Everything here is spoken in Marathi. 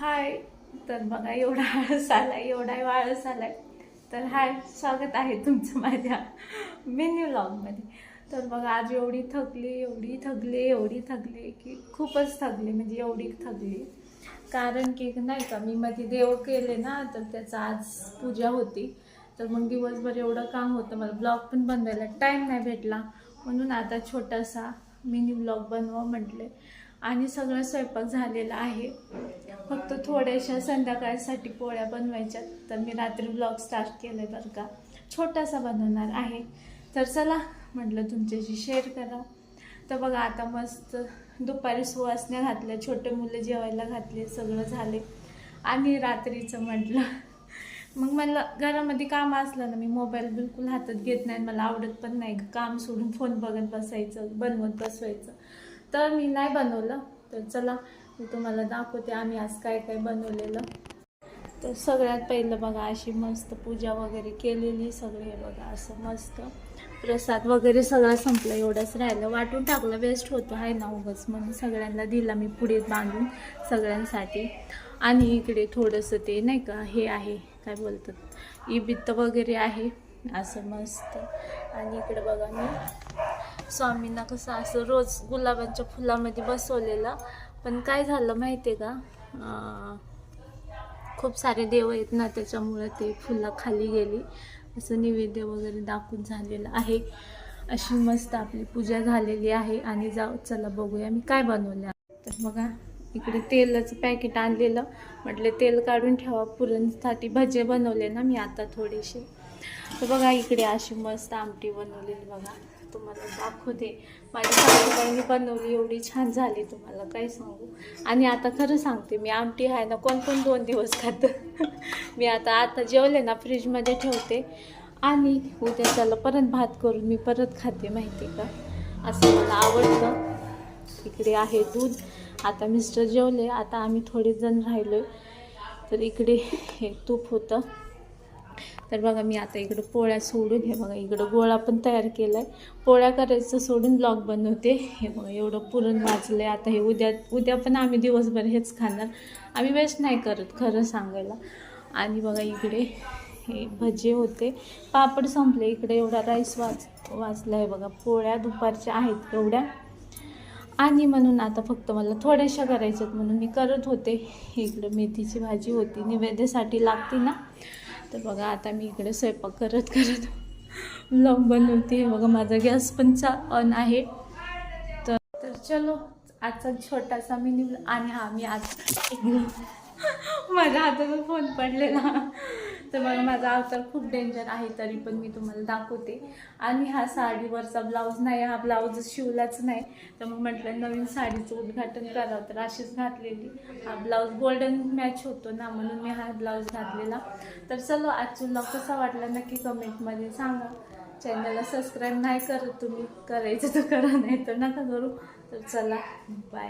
हाय. तर बघा एवढा आळस आला एवढा आळस आलाय तर हाय स्वागत आहे तुमचं माझ्या मेन्यू ब्लॉगमध्ये तर बघा आज एवढी थकली एवढी थकली एवढी थकली की खूपच थकली म्हणजे एवढी थकली. कारण की नाही का मी मध्ये देव केले ना तर त्याचं आज पूजा होती. तर मग दिवसभर एवढं काम होतं मला ब्लॉग पण बनवायला टाईम नाही भेटला. म्हणून आता छोटासा मिनी ब्लॉग बनवा म्हटले. आणि सगळं स्वयंपाक झालेला आहे. फक्त थोड्याशा संध्याकाळसाठी पोळ्या बनवायच्या तर मी रात्री ब्लॉग स्टार्ट केलं बरं का. छोटासा बनवणार आहे. तर चला म्हटलं तुमच्याशी शेअर करा. तर बघा आता मस्त दुपारी सुवासण्या घातल्या छोटे मुलं जेवायला घातले सगळं झाले. आणि रात्रीचं म्हटलं मग मला घरामध्ये काम असलं ना मी मोबाईल बिलकुल हातात घेत नाही मला आवडत पण नाही काम सोडून फोन बघत बसायचं बनवत बसवायचं. तर मी नाही बनवलं. तर चला मी तुम्हाला दाखवते आम्ही आज काय काय बनवलेलं. तर सगळ्यात पहिलं बघा अशी मस्त पूजा वगैरे केलेली सगळे बघा असं मस्त. प्रसाद वगैरे सगळं संपलं एवढंच राहिलं. वाटून टाकलं वेस्ट होतो आहे ना उगच. म्हणून सगळ्यांना दिला मी पुढे बांधून सगळ्यांसाठी. आणि इकडे थोडंसं ते नाही का हे आहे काय बोलतात इबित्त वगैरे आहे. असं मस्त. आणि इकडे बघा मी. स्वामींना कसं असं रोज गुलाबांच्या फुलामध्ये बसवलेलं. पण काय झालं माहिती आहे का खूप सारे देव आहेत ना त्याच्यामुळं ते फुलं खाली गेली. असं नैवेद्य वगैरे दाखवून झालेलं आहे. अशी मस्त आपली पूजा झालेली आहे आणि जाऊ चला बघूया मी काय बनवलं. तर बघा इकडे तेलाचं पॅकेट आणलेलं. म्हटलं तेल काढून ठेवा पुरणसाठी भजे बनवले ना मी आता थोडेसे. तर बघा इकडे अशी मस्त आमटी बनवलेली बघा. तुम्हाला दाखवते. माझ्या सासूबाईंनी बनवली एवढी छान झाली तुम्हाला काय सांगू. आणि आता खरं सांगते मी आमटी आहे ना कोण कोण दोन दिवस खातं? मी आता आता जेवले ना फ्रीजमध्ये ठेवते. आणि उद्या त्याला परत भात करून मी परत खाते माहिती का? असं मला आवडतं. इकडे आहे दूध. आता मिस्टर जेवले आता आम्ही थोडे जण राहिलो तर इकडे हे तूप होतं. तर बघा मी आता इकडं पोळ्या सोडून हे बघा इकडं गोळा पण तयार केला आहे पोळ्या करायचं सोडून ब्लॉग बनवते. हे बघा एवढं पुरण वाचलं आहे आता हे उद्या उद्या पण आम्ही दिवसभर हेच खाणार. आम्ही वेस्ट नाही करत खरं सांगायला. आणि बघा इकडे हे भजे होते. पापड संपले. इकडे एवढा राईस वाच वाचला आहे बघा. पोळ्या दुपारच्या आहेत एवढ्या. आणि म्हणून आता फक्त मला थोड्याशा करायच्यात म्हणून मी करत होते. इकडं मेथीची भाजी होती. निवेद्यासाठी लागते ना. तर बघा आता मी इकडे स्वयंपाक करत करत ब्लॉग बनवते. बघा माझा गॅस पण चा ऑन आहे. तर तर चलो आजचा छोटासा मी मिनी आणि हा मी आज माझ्या हातातून फोन पडलेला. तर मला माझा अवतार खूप डेंजर आहे तरी पण मी तुम्हाला दाखवते. आणि हा साडीवरचा ब्लाऊज नाही हा ब्लाऊज शिवलाच नाही. तर मग म्हटलं नवीन साडीचं उद्घाटन करावं तर अशीच घातलेली. हा ब्लाऊज गोल्डन मॅच होतो ना म्हणून मी हा ब्लाऊज घातलेला. तर चलो आजचा ब्लॉग कसा वाटला नक्की कमेंटमध्ये सांगा. चॅनलला सबस्क्राईब नाही करत तुम्ही. करायचं तर करा नाही तर नका करू. तर चला बाय